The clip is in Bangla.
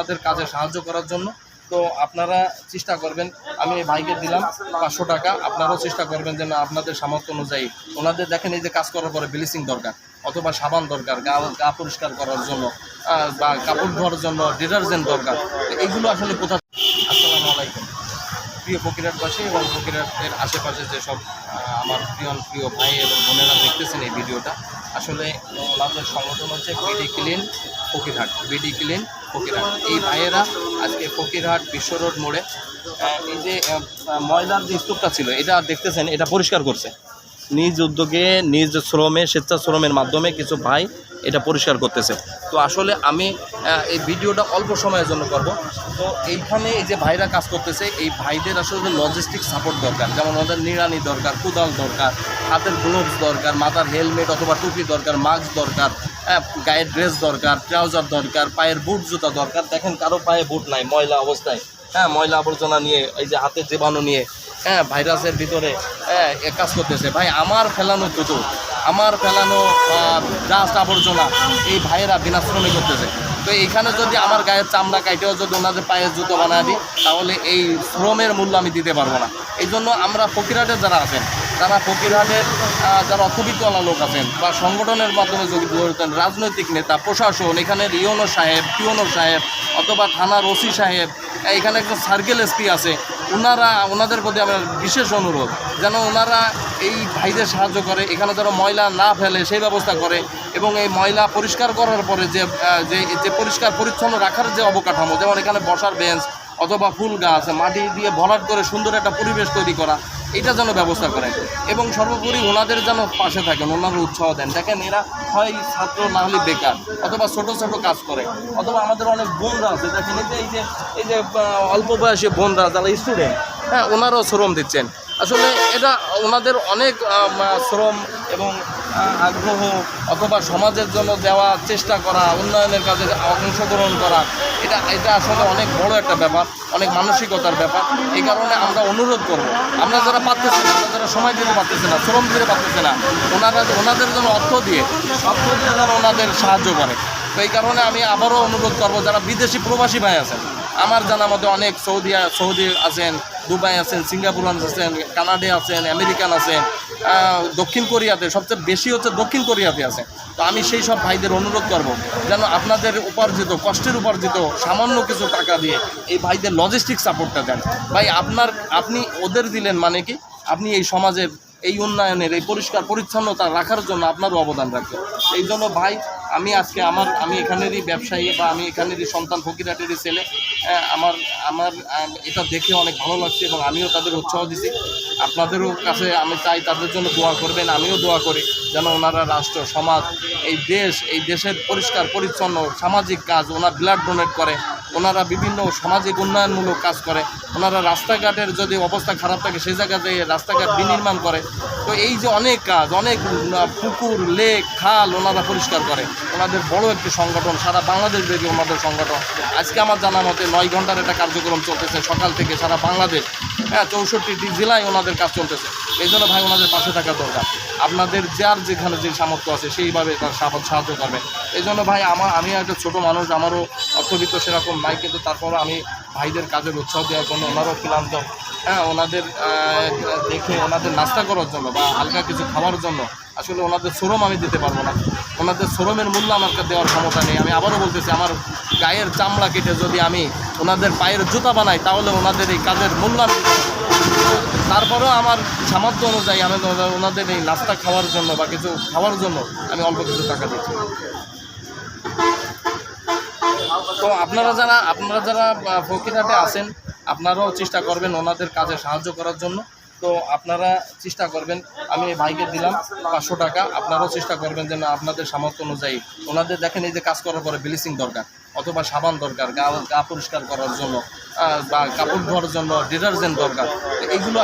তাদের কাজে সাহায্য করার জন্য। তো আপনারা চেষ্টা করবেন, আমি এই ভাইকে দিলাম পাঁচশো টাকা। আপনারাও চেষ্টা করবেন যেন আপনাদের সামর্থ্য অনুযায়ী। ওনাদের দেখেন এই যে কাজ করার পরে ব্লিচিং দরকার অথবা সাবান দরকার, গা গা পরিষ্কার করার জন্য বা কাপড় ধোয়ার জন্য ডিটারজেন্ট দরকার। এইগুলো আসলে কোথা আসসালামু আলাইকুম। প্রিয় ফকিরাটবাসী এবং ফকিরাটের আশেপাশে যেসব আমার প্রিয় প্রিয় ভাই এবং বোনেরা দেখতেছেন এই ভিডিওটা, আসলে ওনাদের সংগঠন হচ্ছে BD clean Fakirhat. BD clean Fakirhat. এই ভাইয়েরা আজকে ফকিরহাট বিশ্ব রোড মোড়ে এই যে ময়লার যে স্তূপটা ছিল, এটা দেখতেছেন, এটা পরিষ্কার করছে। নিজ উদ্যোগে, নিজ শ্রমে, স্বেচ্ছাশ্রমের মাধ্যমে কিছু ভাই এটা পরিষ্কার করতেছে। তো আসলে আমি এই ভিডিওটা অল্প সময়ের জন্য করব। তো এইখানে এই যে ভাইরা কাজ করতেছে, এই ভাইদের আসলে লজিস্টিক সাপোর্ট দরকার। যেমন ওদের নিড়ানি দরকার, কোদাল দরকার, হাতের গ্লোভস দরকার, মাথার হেলমেট অথবা টুপি দরকার মাস্ক দরকার। গায়ের ড্রেস দরকার, ট্রাউজার দরকার, পায়ের বুট জুতা দরকার। দেখেন কারও পায়ে বুট নাই, ময়লা অবস্থায়। হ্যাঁ ময়লা আবর্জনা নিয়ে, এই যে হাতের জীবাণু নিয়ে হ্যাঁ ভাইরাসের ভিতরে হ্যাঁ কাজ করতেছে। ভাই, আমার ফেলানো জুতো, আমার ফেলানো ডাস্ট আবর্জনা, এই ভাইয়েরা বিনা শ্রমে করতেছে। তো এইখানে যদি আমার গায়ের চামড়া কাইটেও যদি ওনাদের পায়ের জুতো বানায় দিই, তাহলে এই শ্রমের মূল্য আমি দিতে পারব না। এই জন্য আমরা ফকিরহাটের যারা আছেন যারা ফকিরহাটের যারা অর্থবিত্তওয়ালা লোক আছেন বা সংগঠনের মাধ্যমে ধরতেন রাজনৈতিক নেতা, প্রশাসন এখানের ইওনো সাহেব, পিওনো সাহেব, অথবা থানার ওসি সাহেব, এখানে একজন সার্কেল এসপি আছে ওনারা ওনাদের প্রতি আমার বিশেষ অনুরোধ, যেন ওনারা এই ভাইদের সাহায্য করে, এখানে যেন ময়লা না ফেলে, সেই ব্যবস্থা করে, এবং এই ময়লা পরিষ্কার করার পরে যে যে পরিষ্কার পরিচ্ছন্ন রাখার যে অবকাঠামো, যেমন এখানে বসার বেঞ্চ, অথবা ফুল গাছ, মাটি দিয়ে ভরাট করে সুন্দর একটা পরিবেশ তৈরি করা এটা যেন ব্যবস্থা করেন। এবং সর্বোপরি ওনাদের যেন পাশে থাকেন ওনারা উৎসাহ দেন। দেখেন, এরা হয় ছাত্র, না হলে বেকার, অথবা ছোটো ছোটো কাজ করে। অথবা আমাদের অনেক বোনরা আছে, দেখেন, এই যে এই যে এই যে অল্প বয়সে বোনরা, যারা স্টুডেন্ট হ্যাঁ ওনারাও শ্রম দিচ্ছেন। আসলে এটা ওনাদের অনেক শ্রম এবং আগ্রহ অথবা সমাজের জন্য দেওয়া চেষ্টা করা, উন্নয়নের কাজে অংশগ্রহণ করা, এটা এটা আসলে অনেক বড় একটা ব্যাপার, অনেক মানসিকতার ব্যাপার। এই কারণে আমরা অনুরোধ করব, আমরা যারা পারতেছি না, আমরা যারা সময় দিতে পারতেছি না, শ্রম দিতে পারতেছি না, ওনারা, ওনাদের জন্য অর্থ দিয়ে অর্থ দিয়ে যেন ওনাদের সাহায্য করে। তো এই কারণে আমি আবারও অনুরোধ করব, যারা বিদেশি প্রবাসী ভাই আছেন, আমার জানা মতে অনেক সৌদি সৌদি আছেন দুবাই আছেন, সিঙ্গাপুর আছেন, কানাডা আছেন, আমেরিকান আছেন দক্ষিণ কোরিয়াতে সবচেয়ে বেশি হচ্ছে দক্ষিণ কোরিয়াতে আছে। তো আমি সেই সব ভাইদের অনুরোধ করব, যেন আপনাদের উপার্জিত, কষ্টের উপার্জিত সামান্য কিছু টাকা দিয়ে এই ভাইদের লজিস্টিক সাপোর্টটা দেন। ভাই, আপনার, আপনি ওদের দিলেন মানে কি? আপনি এই সমাজের এই উন্নয়নের, এই পরিষ্কার পরিচ্ছন্নতা রাখার জন্য আপনারও অবদান রাখবেন এই জন্য ভাই, আমি আজকে আমার, আমি এখানেরই ব্যবসায়ী বা আমি এখানেরই সন্তান ফকিরাটেরই ছেলে আমার আমার এটা দেখে অনেক ভালো লাগছে এবং আমিও তাদের উৎসাহ দিছি। আপনাদেরও কাছে আমি চাই তাদের জন্য দোয়া করবেন, আমিও দোয়া করি যেন ওনারা রাষ্ট্র, সমাজ, এই দেশ, এই দেশের পরিষ্কার, পরিচ্ছন্ন, সামাজিক কাজ ওনার ব্লাড ডোনেট করে, ওনারা বিভিন্ন সামাজিক উন্নয়নমূলক কাজ করে। ওনারা রাস্তাঘাটের যদি অবস্থা খারাপ থাকে, সেই জায়গাতে রাস্তাঘাট বিনির্মাণ করে। তো এই যে অনেক কাজ, অনেক পুকুর, লেক, খাল ওনারা পরিষ্কার করে। ওনাদের বড় একটি সংগঠন, সারা বাংলাদেশ ব্যাপী ওনাদের সংগঠন। আজকে আমার জানা মতে নয় ঘণ্টার একটা কার্যক্রম চলতেছে সকাল থেকে সারা বাংলাদেশ। হ্যাঁ চৌষট্টিটি জেলায় ওনাদের কাজ চলতেছে। এই জন্য ভাই, ওনাদের পাশে থাকা দরকার। আপনাদের যার যেখানে যে সামর্থ্য আছে, সেইভাবে তার সাহায্য করবেন। এই জন্য ভাই, আমার, আমি একটা ছোট মানুষ, আমারও অর্থবিত্ত সেরকম নাই, কিন্তু তারপরও আমি ভাইদের কাজের উৎসাহ দেওয়ার জন্য ওনারও ক্লান্ত। হ্যাঁ ওনাদের দেখে ওনাদের নাস্তা করার জন্য বা হালকা কিছু খাওয়ার জন্য আসলে ওনাদের শ্রম আমি দিতে পারব না। ওনাদের শ্রমের মূল্য আমাকে দেওয়ার ক্ষমতা নেই। আমি আবারও বলতেছি, আমার গায়ের চামড়া কেটে যদি আমি ওনাদের পায়ের জুতা বানাই, তাহলে ওনাদের এই কাজের মূল্য আমি তারপরেও আমার সামর্থ্য অনুযায়ী আমি ওনাদের এই নাস্তা খাওয়ার জন্য বা কিছু খাওয়ার জন্য আমি অল্প কিছু টাকা দিচ্ছি। তো আপনারা যারা আপনারা যারা ফকিরহাটে আছেন, আপনারাও চেষ্টা করবেন ওনাদের কাজে সাহায্য করার জন্য। তো আপনারা চেষ্টা করবেন, আমি এই ভাইকে দিলাম পাঁচশো টাকা। আপনারাও চেষ্টা করবেন যেন আপনাদের সামর্থ্য অনুযায়ী, ওনাদের দেখেন এই যে কাজ করার পরে ব্লিচিং দরকার, অথবা সাবান দরকার, গা গা পরিষ্কার করার জন্য বা কাপড় ধোয়ার জন্য ডিটারজেন্ট দরকার। এইগুলো